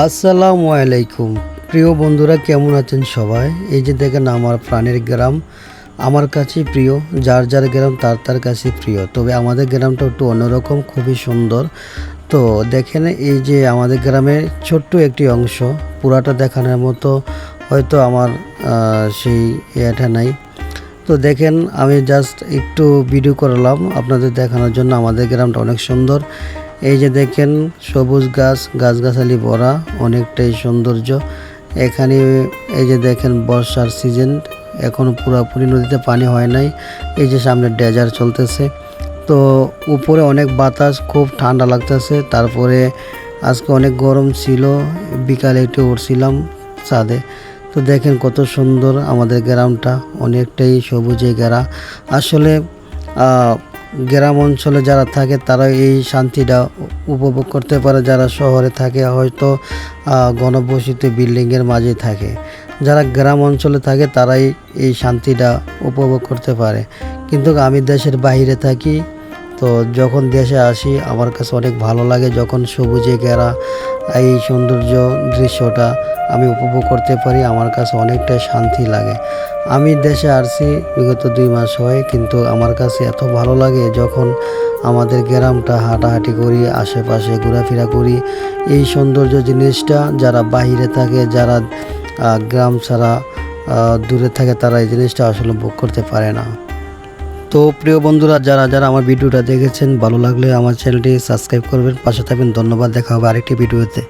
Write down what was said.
আসসালামু আলাইকুম। প্রিয় বন্ধুরা, কেমন আছেন সবাই? এই যে দেখেন আমার প্রাণের গ্রাম। আমার কাছে প্রিয়, যার যার গ্রাম, তার তার কাছে প্রিয়। তবে আমাদের গ্রামটা একটু অন্যরকম, খুবই সুন্দর। তো দেখেন, এই যে আমাদের গ্রামের ছোট্ট একটি অংশ, পুরাটা দেখানোর মতো হয়তো আমার সেই ইয়েটা নাই। তো দেখেন, আমি জাস্ট একটু ভিডিও করলাম। আপনাদের দেখানোর জন্য আমাদের গ্রামটা অনেক সুন্দর। এই যে দেখেন, সবুজ গাছ, গাছগাছালি ভরা, অনেকটাই সৌন্দর্য। এখানে এই যে দেখেন, বর্ষার সিজন এখনও পুরোপুরি নদীতে পানি হয় নাই। এই যে সামনে ডেজার চলতেছে। তো উপরে অনেক বাতাস, খুব ঠান্ডা লাগতেছে। তারপরে আজকে অনেক গরম ছিল, বিকালে একটু উঠছিলাম ছাদে। তো দেখেন কত সুন্দর আমাদের গ্রামটা, অনেকটাই সবুজে ঘেরা। আসলে গ্রাম অঞ্চলে যারা থাকে, তারা এই শান্তিটা উপভোগ করতে পারে। যারা শহরে থাকে, হয়তো ঘনবসিত বিল্ডিংয়ের মাঝে থাকে। যারা গ্রাম অঞ্চলে থাকে, তারাই এই শান্তিটা উপভোগ করতে পারে। কিন্তু আমি দেশের বাইরে থাকি, তো যখন দেশে আসি, আমার কাছে অনেক ভালো লাগে যখন সবুজে ঘেরা এই সৌন্দর্য দৃশ্যটা। আমি উপভোগ করতে পারি, আমার কাছে অনেকটাই শান্তি লাগে। আমি দেশে আসছি বিগত দুই মাস হয়, কিন্তু আমার কাছে এত ভালো লাগে যখন আমাদের গ্রামটা হাঁটাহাঁটি করি, আশেপাশে ঘোরাফেরা করি। এই সৌন্দর্য জিনিসটা যারা বাইরে থাকে, যারা গ্রাম ছাড়া দূরে থাকে, তারা এই জিনিসটা আসলে ভোগ করতে পারে না। তো প্রিয় বন্ধুরা, যারা যারা আমার ভিডিওটা দেখেছেন, ভালো লাগলে আমার চ্যানেলটি সাবস্ক্রাইব করবেন, পাশে থাকবেন। ধন্যবাদ, দেখা হবে আরেকটি ভিডিওতে।